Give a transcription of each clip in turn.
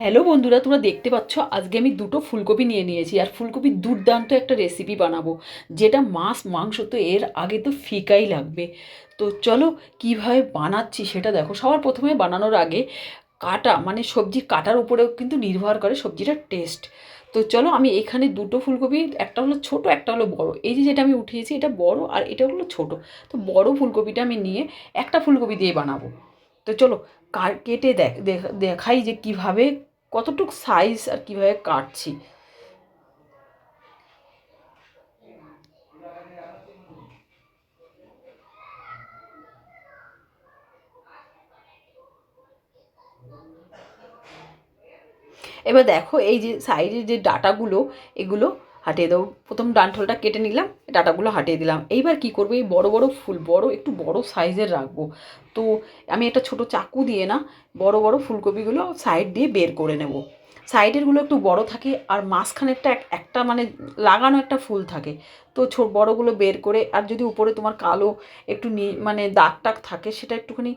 Hello বন্ধুরা, তোমরা দেখতে পাচ্ছ, আজকে আমি দুটো ফুলকপি নিয়ে নিয়েছি। আর ফুলকপির দুর্দান্ত একটা রেসিপি বানাবো, যেটা মাছ মাংস তো এর আগে তো ফিকাই লাগবে। তো চলো, কীভাবে বানাচ্ছি সেটা দেখো। সবার প্রথমে বানানোর আগে কাটা মানে সবজির কাটার উপরেও কিন্তু নির্ভর করে সবজিটার টেস্ট তো চলো, আমি এখানে দুটো ফুলকপি, একটা হলো ছোট, একটা হলো বড়। এই যে যেটা আমি উঠিয়েছি, এটা বড় আর এটা হলো ছোট। তো বড় ফুলকপিটা আমি নিয়ে একটা ফুলকপি দিয়ে বানাবো। তো চলো কার কেটে দেখ, দেখ- দেখাই যে কীভাবে কতটুক সাইজ আর কীভাবে কাটছি? এবার দেখো এই যে সাইডের যে ডাটাগুলো এগুলো হাটিয়ে দেবো। প্রথম ডান্ঠলটা কেটে নিলাম, ডাটাগুলো হাটিয়ে দিলাম। এইবার কি করব? এই বড় বড় ফুল, বড়, একটু বড় সাইজের রাখব। তো আমি একটা ছোট চাকু দিয়ে না, বড় বড় ফুলকপিগুলো সাইড দিয়ে বের করে নেব। সাইডেরগুলো একটু বড় থাকে আর মাঝখানেরটা এক- একটা মানে লাগানো একটা ফুল থাকে। তো ছো, বড়গুলো বের করে, আর যদি উপরে তোমার কালো একটু মানে দাগ টাগ থাকে, সেটা একটুখানি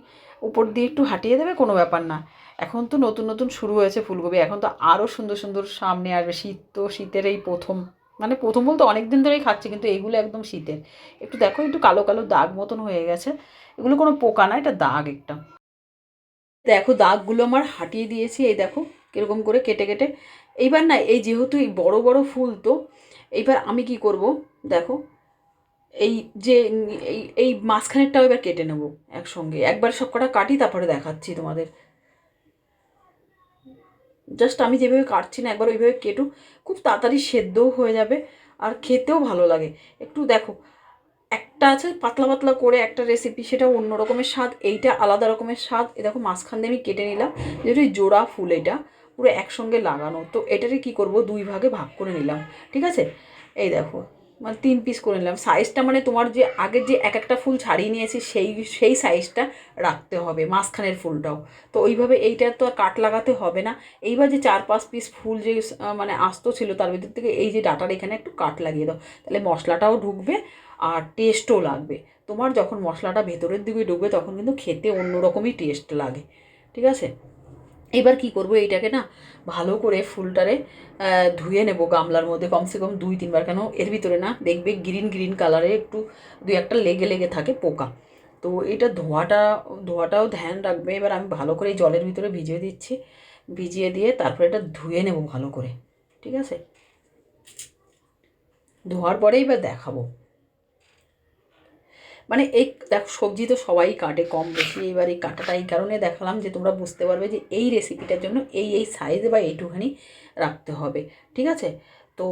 উপর দিয়ে একটু হাঁটিয়ে দেবে, কোনো ব্যাপার না। এখন তো নতুন নতুন শুরু হয়েছে ফুলকপি। এখন তো আরও সুন্দর সুন্দর সামনে আসবে শীত, তো শীতের এই প্রথম মানে প্রথম বলতে অনেক দিন ধরেই খাচ্ছি, কিন্তু এগুলো একদম শীতের। একটু দেখো, একটু কালো কালো দাগ মতন হয়ে গেছে। এগুলো কোনো পোকা না, এটা দাগ একটা। দেখো, দাগগুলো আমার হাঁটিয়ে দিয়েছি, এই দেখো, কীরকম করে কেটে কেটে। এইবার না, এই যেহেতু এই বড় বড় ফুল তো, এইবার আমি কি করব? দেখো এই যে, এই মাঝখানেরটাও এবার কেটে নেব একসঙ্গে। একবার সব কটা কাটি, তারপরে দেখাচ্ছি তোমাদের। জাস্ট আমি যেভাবে কাটছি না, একবার ওইভাবে কেটু খুব তাড়াতাড়ি সেদ্ধও হয়ে যাবে আর খেতেও ভালো লাগে। একটু দেখো, একটা আছে পাতলা পাতলা করে একটা রেসিপি সেটা অন্য রকমের স্বাদ, এইটা আলাদা রকমের স্বাদ। এ দেখো, মাঝখান দিয়ে আমি কেটে নিলাম এই জোড়া ফুল এটা, পুরো একসঙ্গে লাগানো। তো এটারে কি করব? দুই ভাগে ভাগ করে নিলাম, ঠিক আছে? এই দেখো মানে তিন পিস করে নিলাম। সাইজটা মানে তোমার যে আগের যে এক একটা ফুল ছাড়িয়ে নিয়েছি, সেই সেই সাইজটা রাখতে হবে, মাঝখানের ফুলটাও। তো ওইভাবে এইটা তো আর কাট লাগাতে হবে না। এইবার যে চার পাঁচ পিস ফুল যে মানে আস্ত ছিল, তার ভিতর থেকে এই যে ডাটার এখানে একটু কাট লাগিয়ে দাও। তাহলে মশলাটাও ঢুকবে আর টেস্টও লাগবে। তোমার যখন মশলাটা ভেতরের দিকে ঢুকবে, তখন কিন্তু খেতে অন্যরকমই টেস্ট লাগে। ঠিক আছে? এবার কি করব, এইটাকে না ভালো করে ফুলটারে ধুয়ে নেব গামলার মধ্যে। কমসে কম দুই তিনবার কেন এর ভিতরে না দেখবে গ্রিন গ্রিন কালারে একটু দুই একটা লেগে লেগে থাকে পোকা। তো এটা ধোয়াটা, ধোয়াটাও ধ্যান রাখবে। এবার আমি ভালো করে জলের ভিতরে ভিজিয়ে দিচ্ছি। ভিজিয়ে দিয়ে তারপরে এটা ধুয়ে নেব ভালো করে। ঠিক আছে? ধোয়ার পরে এবার দেখাবো। মানে এই দেখ, সবজি তো সবাই কাটে কম বেশি, এবার এই কাটাটা এই কারণে দেখালাম যে তোমরা বুঝতে পারবে যে এই রেসিপিটার জন্য এই এই সাইজে বা এইটুখানি রাখতে হবে, ঠিক আছে? তো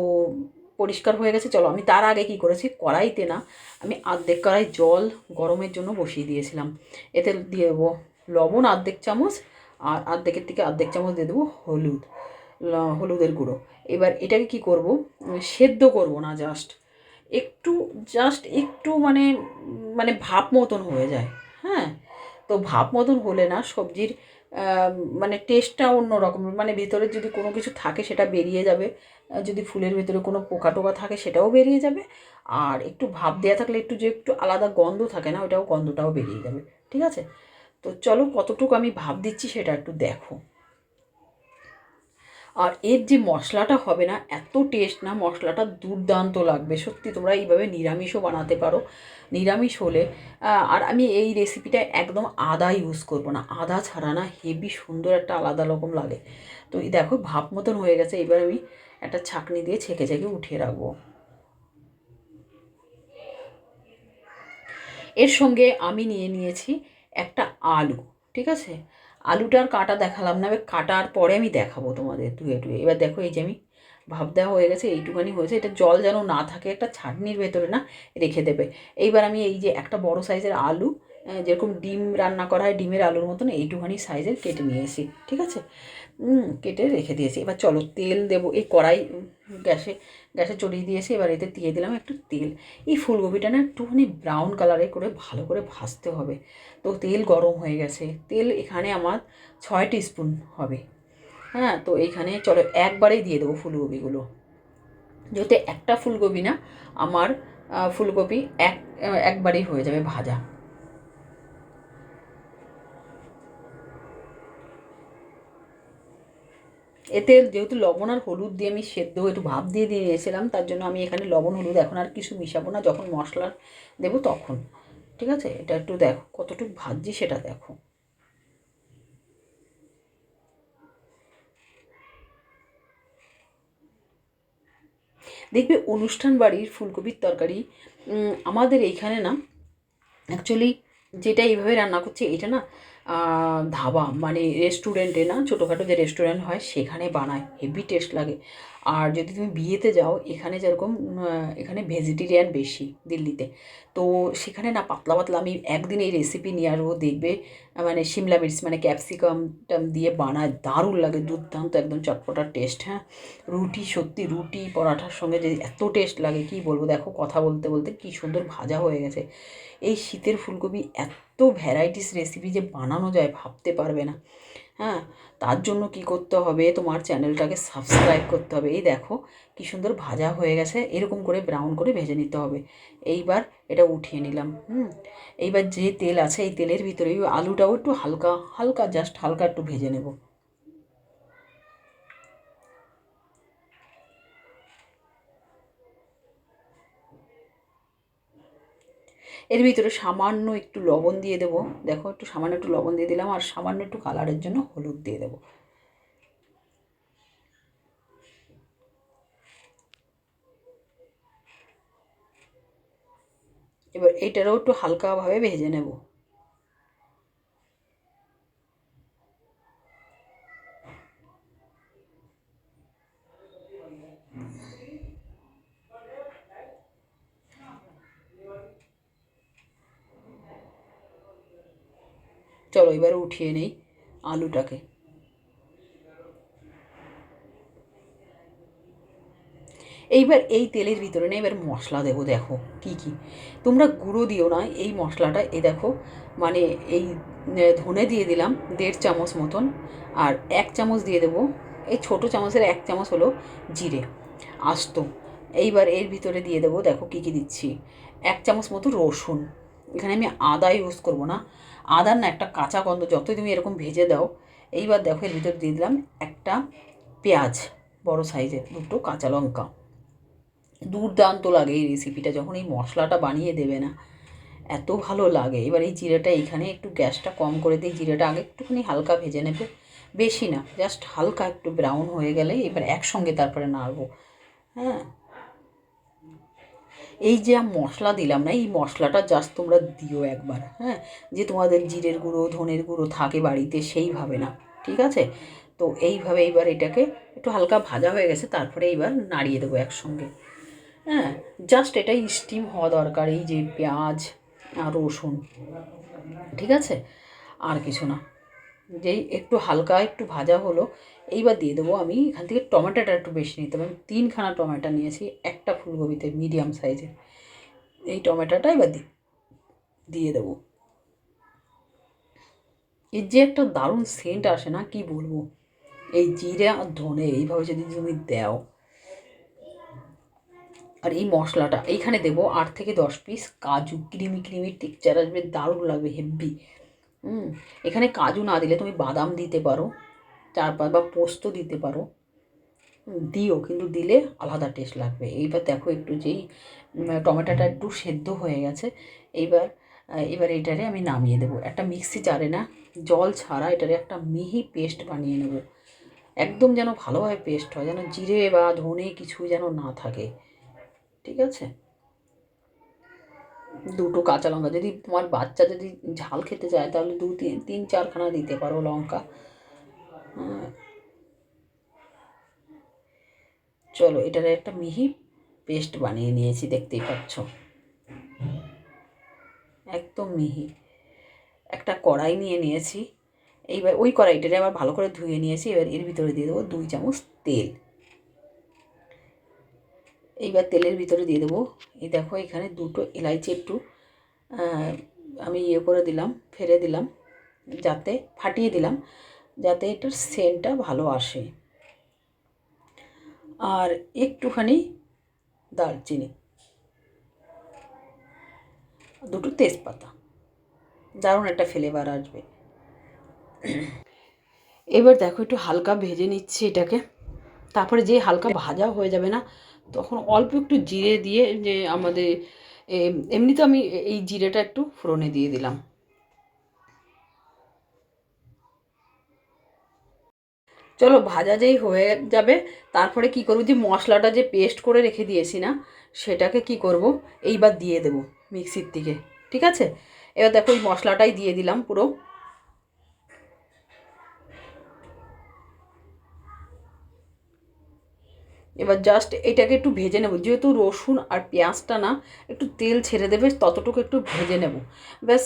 পরিষ্কার হয়ে গেছে, চলো আমি তার আগে কি করেছি, কড়াইতে না আমি আর্ধেক কড়াই জল গরমের জন্য বসিয়ে দিয়েছিলাম। এতে দিয়ে দেবো লবণ আর্ধেক চামচ আর আর্ধেকের থেকে আর্ধেক চামচ দিয়ে দেবো হলুদ হলুদের গুঁড়ো। এবার এটাকে কি করব? সেদ্ধ করব না জাস্ট একটু জাস্ট একটু মানে মানে ভাপ মতন হয়ে যায়। হ্যাঁ? তো ভাপ মতন হলে না সবজির মানে টেস্টটা অন্য রকম মানে ভেতরে যদি কোনো কিছু থাকে সেটা বেরিয়ে যাবে। যদি ফুলের ভেতরে কোনো পোকা টোকা থাকে সেটাও বেরিয়ে যাবে। আর একটু ভাপ দেওয়া থাকলে একটু যে একটু আলাদা গন্ধ থাকে না ওটাও গন্ধটাও বেরিয়ে যাবে। ঠিক আছে? তো চলো কতটুকু আমি ভাপ দিচ্ছি সেটা একটু দেখো। আর এর যে মশলাটা হবে না, এত টেস্ট না, মশলাটা দুর্দান্ত লাগবে। সত্যি তোমরা এইভাবে নিরামিষও বানাতে পারো। নিরামিষ হলে আর আমি এই রেসিপিটা একদম আদা ইউজ করব না। আদা ছাড়া না হেভি সুন্দর একটা আলাদা রকম লাগে। তো দেখো, ভাপ মতন হয়ে গেছে। এবার আমি একটা ছাঁকনি দিয়ে ছেঁকে ছেঁকে উঠিয়ে রাখব। এর সঙ্গে আমি নিয়ে নিয়েছি একটা আলু, ঠিক আছে? আলুটার কাটা দেখালাম না, এবার কাটার পরে আমি দেখাবো তোমাদের ধুয়ে টুয়ে। এবার দেখো এই যে আমি ভাব দেওয়া হয়ে গেছে, এইটুখানি হয়েছে। এটা জল যেন না থাকে, একটা ছাটনির ভেতরে না রেখে দেবে। এইবার আমি এই যে একটা বড় সাইজের আলু যেরকম ডিম রান্না করা হয়, ডিমের আলুর মতন এইটুখানি সাইজের কেটে নিয়ে নিয়েছি ঠিক আছে? কেটে রেখে দিয়েছি। এবার চলো তেল দেবো। এই কড়াই গ্যাসে গ্যাসে চড়িয়ে দিয়েছি। এবার এতে দিয়ে দিলাম একটু তেল। এই ফুলকপিটা না একটুখানি ব্রাউন কালারে করে ভালো করে ভাজতে হবে। তো তেল গরম হয়ে গেছে। তেল এখানে আমার ছয় স্পুন হবে। হ্যাঁ তো এইখানে চলো একবারেই দিয়ে দেবো ফুলকপিগুলো। যেহেতু একটা ফুলকপি না, আমার ফুলকপি এক একবারেই হয়ে যাবে ভাজা। এতে যেহেতু লবণ আর হলুদ দিয়ে আমি সেদ্ধ একটু ভাপ দিয়ে দিয়ে নিয়েছিলাম, তার জন্য আমি এখানে লবণ, হলুদ এখন আর কিছু মিশাবো না, যখন মশলা দেবো তখন। ঠিক আছে? এটা একটু দেখো, কতটুকু ভাজছি সেটা দেখো। দেখবে অনুষ্ঠান বাড়ির ফুলকপির তরকারি আমাদের এইখানে না অ্যাকচুয়ালি যেটা এইভাবে রান্না করছে, এটা না ধাবা মানে রেস্টুরেন্টে না, ছোটোখাটো যে রেস্টুরেন্ট হয়, সেখানে বানায় হেভি টেস্ট লাগে। আর যদি তুমি বিয়েতে যাও, এখানে যেরকম এখানে ভেজিটেরিয়ান বেশি দিল্লিতে। তো সেখানে না, পাতলা পাতলা আমি একদিন এই রেসিপি নিয়ে আসব, দেখবে মানে সিমলা মির্চ মানে ক্যাপসিকাম টাম দিয়ে বানায়, দারুণ লাগে, দুর্দান্ত, একদম চটপটার টেস্ট হ্যাঁ? রুটি, সত্যি রুটি, পরাঠার সঙ্গে যে এত টেস্ট লাগে, কি বলব? দেখো, কথা বলতে বলতে কি সুন্দর ভাজা হয়ে গেছে। এই শীতের ফুলকপি এত ভ্যারাইটিস রেসিপি যে বানানো যায়, ভাবতে পারবে না। হ্যাঁ তার জন্য কি করতে হবে? তোমার চ্যানেলটাকে সাবস্ক্রাইব করতে হবে। এই দেখো, কি সুন্দর ভাজা হয়ে গেছে। এরকম করে ব্রাউন করে ভেজে নিতে হবে। এইবার এটা উঠিয়ে নিলাম, হুম। এইবার যে তেল আছে, এই তেলের ভিতরে ওই আলুটাও একটু হালকা হালকা জাস্ট হালকা একটু ভেজে নেব। এর ভিতরে সামান্য একটু লবণ দিয়ে দেবো। দেখো, একটু সামান্য একটু লবণ দিয়ে দিলাম আর সামান্য একটু কালারের জন্য হলুদ দিয়ে দেবো। এবার এইটারও একটু হালকাভাবে ভেজে নেব। চলো এবার উঠিয়ে নেই আলুটাকে। এইবার এই তেলের ভিতরে না এবার মশলা দেবো, দেখো কি কি। তোমরা গুঁড়ো দিও না, এই মশলাটা, এ দেখো মানে এই ধনে দিয়ে দিলাম দেড় চামচ মতন, আর এক চামচ দিয়ে দেবো, এই ছোটো চামচের এক চামচ হলো জিরে, আস্ত। এইবার এর ভিতরে দিয়ে দেবো, দেখো কী কী দিচ্ছি, এক চামচ মতো রসুন। এখানে আমি আদা ইউজ করব না আদার না একটা কাঁচা গন্ধ, যতই তুমি এরকম ভেজে দাও, এইবার দেখো এর ভিতরে দিয়ে দিলাম একটা পেঁয়াজ, বড় সাইজের, দুটো কাঁচা লঙ্কা। দুর্দান্ত লাগে এই রেসিপিটা যখন এই মশলাটা বানিয়ে দেবে না, এত ভালো লাগে। এবার এই জিরেটা এইখানে একটু গ্যাসটা কম করে দিই জিরেটা আগে একটুখানি হালকা ভেজে নেবে। বেশি না জাস্ট হালকা একটু ব্রাউন হয়ে গেলে এবার একসঙ্গে তারপরে নাড়বো। হ্যাঁ? এই যে মশলা দিলাম না, এই মশলাটা জাস্ট তোমরা দিও একবার হ্যাঁ? যে তোমাদের জিরের গুঁড়ো, ধনের গুঁড়ো থাকে বাড়িতে সেইভাবে না, ঠিক আছে? তো এইভাবে এইবার এটাকে একটু হালকা ভাজা হয়ে গেছে, তারপরে এইবার নাড়িয়ে দেবো একসঙ্গে হ্যাঁ? জাস্ট এটাই স্টিম হওয়া দরকার, এই যে পেঁয়াজ আর রসুন, ঠিক আছে? আর কিছু না। যেই একটু হালকা, একটু ভাজা হলো, এইবার দিয়ে দেবো আমি এখান থেকে টমেটোটা একটু বেশি নিতে আমি তিনখানা টমেটো নিয়েছি, একটা ফুলকপিতে মিডিয়াম সাইজের। এই টমেটোটা এবার দিয়ে দেবো। এর যে একটা দারুণ সেন্ট আসে না, কি বলব? এই জিরে আর ধনে এইভাবে যদি তুমি দাও। আর এই মশলাটা, এইখানে দেবো আট থেকে দশ পিস কাজু, ক্রিমি ক্রিমি টেক্সচার আসবে, দারুণ লাগবে হেভি হুম, এখানে কাজু না দিলে তুমি বাদাম দিতে পারো চার পাঁচ বা পোস্ত দিতে পারো। দিও, কিন্তু দিলে আলাদা টেস্ট লাগবে। এইবার দেখো একটু যেই টমেটোটা একটু সেদ্ধ হয়ে গেছে, এইবার এবার এটারে আমি নামিয়ে দেবো। একটা মিক্সি জারে না, জল ছাড়া এটারে একটা মিহি পেস্ট বানিয়ে নেব। একদম যেন ভালোভাবে পেস্ট হয়, যেন জিরে বা ধনে কিছু যেন না থাকে। ঠিক আছে? দুটো কাঁচা লঙ্কা। যদি তোমার বাচ্চা যদি ঝাল খেতে চায়, তাহলে দু তিন তিন চারখানা দিতে পারো লঙ্কা। চলো, এটার একটা মিহি পেস্ট বানিয়ে নিয়েছি, দেখতেই পাচ্ছ। একদম মিহি। একটা কড়াই নিয়ে নিয়েছি। এইবার ওই কড়াইটারে আবার ভালো করে ধুয়ে নিয়েছি, এবার এর ভিতরে দিয়ে দেবো দুই চামচ তেল। এইবার তেলের ভিতরে দিয়ে দেবো। এই দেখো, এখানে দুটো এলাইচি একটু আমি ইয়ে করে দিলাম, ফেলে দিলাম, যাতে, ফাটিয়ে দিলাম, যাতে এটার সেন্টটা ভালো আসে। আর একটুখানি দারচিনি, দুটো তেজপাতা, দারুণ একটা ফ্লেভার আসবে। এবার দেখো, একটু হালকা ভেজে নিচ্ছি এটাকে। তারপরে যে হালকা ভাজা হয়ে যাবে না তখন অল্প একটু জিরে দিয়ে যে আমাদের এমনি তো আমি এই জিরেটা একটু ফোড়নে দিয়ে দিলাম। চলো, ভাজা যেই হয়ে যাবে, তারপরে কি করব? যে মশলাটা যে পেস্ট করে রেখে দিয়েছি না, সেটাকে কি করব? এইবার দিয়ে দেব মিক্সির দিকে, ঠিক আছে? এবার দেখো ওই মশলাটাই দিয়ে দিলাম পুরো। এবার জাস্ট এটাকে একটু ভেজে নেব। যেহেতু রসুন আর পেঁয়াজটা না একটু তেল ছেড়ে দেবে, ততটুকু একটু ভেজে নেব। ব্যাস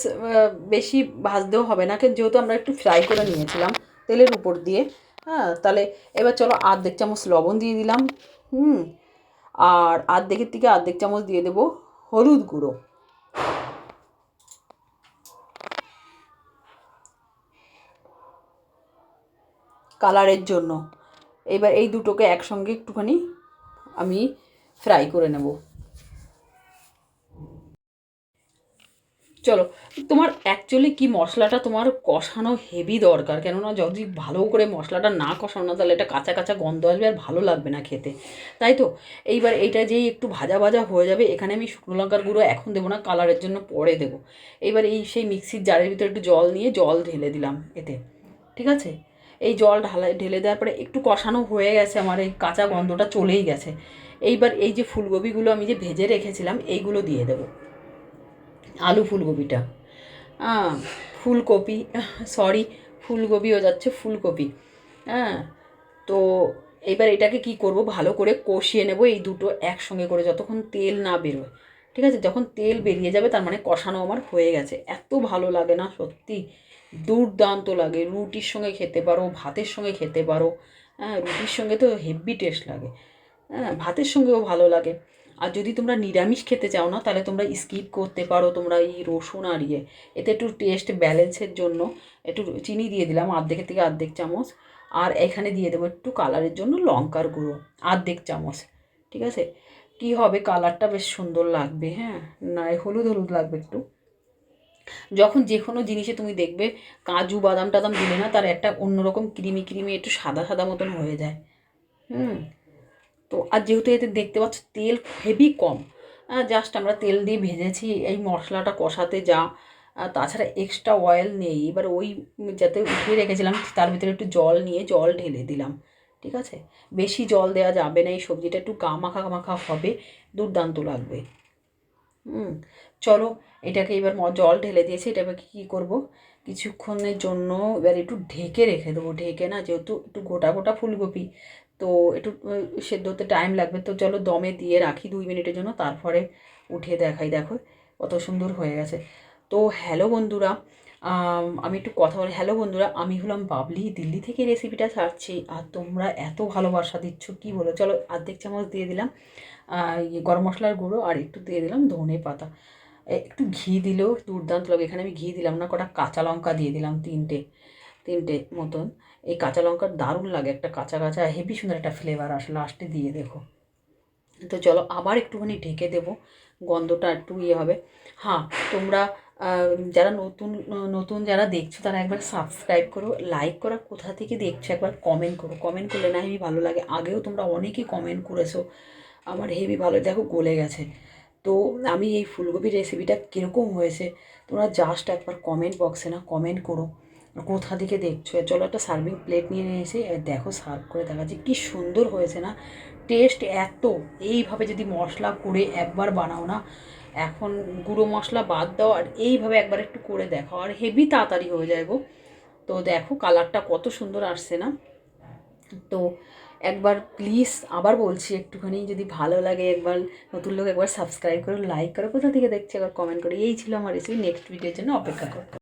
বেশি ভাজতেও হবে না যেহেতু আমরা একটু ফ্রাই করে নিয়েছিলাম তেলের উপর দিয়ে হ্যাঁ তাহলে এবার চলো আর্ধেক চামচ লবণ দিয়ে দিলাম, হুম, আর আর্ধেকের থেকে আর্ধেক চামচ দিয়ে দেবো হলুদ গুঁড়ো। কালারের জন্য। এবার এই দুটোকে একসঙ্গে একটুখানি আমি ফ্রাই করে নেব। চলো, তোমার অ্যাকচুয়ালি কি মশলাটা তোমার কষানো হেভি দরকার? কেননা যদি ভালো করে মশলাটা না কষানো না, তাহলে এটা কাঁচা কাঁচা গন্ধ আসবে আর ভালো লাগবে না খেতে। তাই তো? এইবার এইটা যেই একটু ভাজা ভাজা হয়ে যাবে, এখানে আমি শুকনো লঙ্কার গুঁড়ো এখন দেবো না কালারের জন্য পরে দেবো। এইবার এই সেই মিক্সির জারের ভিতরে একটু জল নিয়ে জল ঢেলে দিলাম এতে। ঠিক আছে? এই জল ঢালা ঢেলে দেওয়ার পরে একটু কষানো হয়ে গেছে আমার এই কাঁচা গন্ধটা চলেই গেছে। এইবার এই যে ফুলকপিগুলো আমি যে ভেজে রেখেছিলাম, এইগুলো দিয়ে দেবো। আলু ফুলকপিটা। হ্যাঁ ফুলকপি, সরি, ফুলকপিও যাচ্ছে ফুলকপি। হ্যাঁ তো এবার এটাকে কি করব? ভালো করে কষিয়ে নেব এই দুটো একসঙ্গে করে, যতক্ষণ তেল না বেরোয়। ঠিক আছে? যখন তেল বেরিয়ে যাবে, তার মানে কষানো আমার হয়ে গেছে। এত ভালো লাগে না, সত্যি। দুর্দান্ত লাগে। রুটির সঙ্গে খেতে পারো, ভাতের সঙ্গে খেতে পারো। হ্যাঁ রুটির সঙ্গে তো হেভি টেস্ট লাগে। হ্যাঁ ভাতের সঙ্গেও ভালো লাগে। আর যদি তোমরা নিরামিষ খেতে চাও না, তাহলে তোমরা স্কিপ করতে পারো তোমরা এই রসুন আর ইয়ে। এতে একটু টেস্ট ব্যালেন্সের জন্য একটু চিনি দিয়ে দিলাম আর্ধেকের থেকে আর্ধেক চামচ। আর এখানে দিয়ে দেবো একটু কালারের জন্য লঙ্কার গুঁড়ো আর্ধেক চামচ। ঠিক আছে? কি হবে? কালারটা বেশ সুন্দর লাগবে হ্যাঁ? না, হলুদ হলুদ লাগবে একটু। যখন যে কোনো জিনিসে তুমি দেখবে কাজু, বাদাম টাদাম দিলে না তার একটা অন্যরকম ক্রিমি ক্রিমি একটু সাদা সাদা মতন হয়ে যায়। হুম? তো আর যেহেতু এতে দেখতে পাচ্ছ তেল হেভি কম জাস্ট আমরা তেল দিয়ে ভেজেছি, এই মশলাটা কষাতে যা তাছাড়া এক্সট্রা অয়েল নেই। এবার ওই যাতে উঠিয়ে রেখেছিলাম, তার ভিতরে একটু জল নিয়ে জল ঢেলে দিলাম, ঠিক আছে? বেশি জল দেওয়া যাবে না, এই সবজিটা একটু গা মাখা মাখা হবে, দুর্দান্ত লাগবে। হুম? চলো, এটাকে এবার জল ঢেলে দিয়েছি এটা এবার কী করব? কিছুক্ষণের জন্য এবার একটু ঢেকে রেখে দেবো। ঢেকে না, যেহেতু একটু গোটা গোটা ফুলকপি, তো একটু সেদ্ধ হতে টাইম লাগবে। তো চলো দমে দিয়ে রাখি দুই মিনিটের জন্য, তারপরে উঠিয়ে দেখাই। দেখো, কত সুন্দর হয়ে গেছে। তো হ্যালো বন্ধুরা, আমি একটু কথা বলি। হ্যালো বন্ধুরা, আমি হলাম বাবলি, দিল্লি থেকে রেসিপিটা ছাড়ছি। আর তোমরা এত ভালোবাসা দিচ্ছ, কি বলো? চলো, অর্ধেক চামচ দিয়ে দিলাম গরম মশলার গুঁড়ো আর একটু দিয়ে দিলাম ধনে পাতা একটু ঘি দিলেও দুর্দান্ত লাগে। এখানে আমি ঘি দিলাম না, কটা কাঁচা লঙ্কা দিয়ে দিলাম তিনটে তিনটে মতন। এই কাঁচা লঙ্কার দারুণ লাগে, একটা কাঁচা কাঁচা, হেভি সুন্দর একটা ফ্লেভার আসে লাস্টে দিয়ে দেখো। তো চলো আবার একটুখানি ঢেকে দেবো, গন্ধটা একটু ইয়ে হবে। হ্যাঁ তোমরা যারা নতুন নতুন যারা দেখছ, তারা একবার সাবস্ক্রাইব করো লাইক করা কোথা থেকে দেখছ একবার কমেন্ট করো। কমেন্ট করলে না হেভি ভালো লাগে। আগেও তোমরা অনেকেই কমেন্ট করেছ, আমার হেভি ভালো, দেখো গলে গেছে। তো আমি এই ফুলকপির রেসিপিটা কীরকম হয়েছে? তোমরা জাস্ট একবার কমেন্ট বক্সে না কমেন্ট করো। কোথা থেকে দেখছ? চলো একটা সার্ভিং প্লেট নিয়ে নিয়েছি। দেখো সার্ভ করে দেখা যাচ্ছে কী সুন্দর হয়েছে না? টেস্ট এত। এইভাবে যদি মশলা করে একবার বানাও না, এখন গুঁড়ো মশলা বাদ দাও আর এইভাবে একবার একটু করে দেখো আর হেভি তাড়াতাড়ি হয়ে যায় গো। তো দেখো কালারটা কত সুন্দর আসছে না? তো একবার প্লিজ আবার বলছি, একটুখানি যদি ভালো লাগে একবার নতুন লোক একবার সাবস্ক্রাইব করো লাইক করো, কোথা থেকে দেখছি একবার কমেন্ট করো, এই ছিল আমার রেসিপি নেক্সট ভিডিওর জন্য অপেক্ষা করো।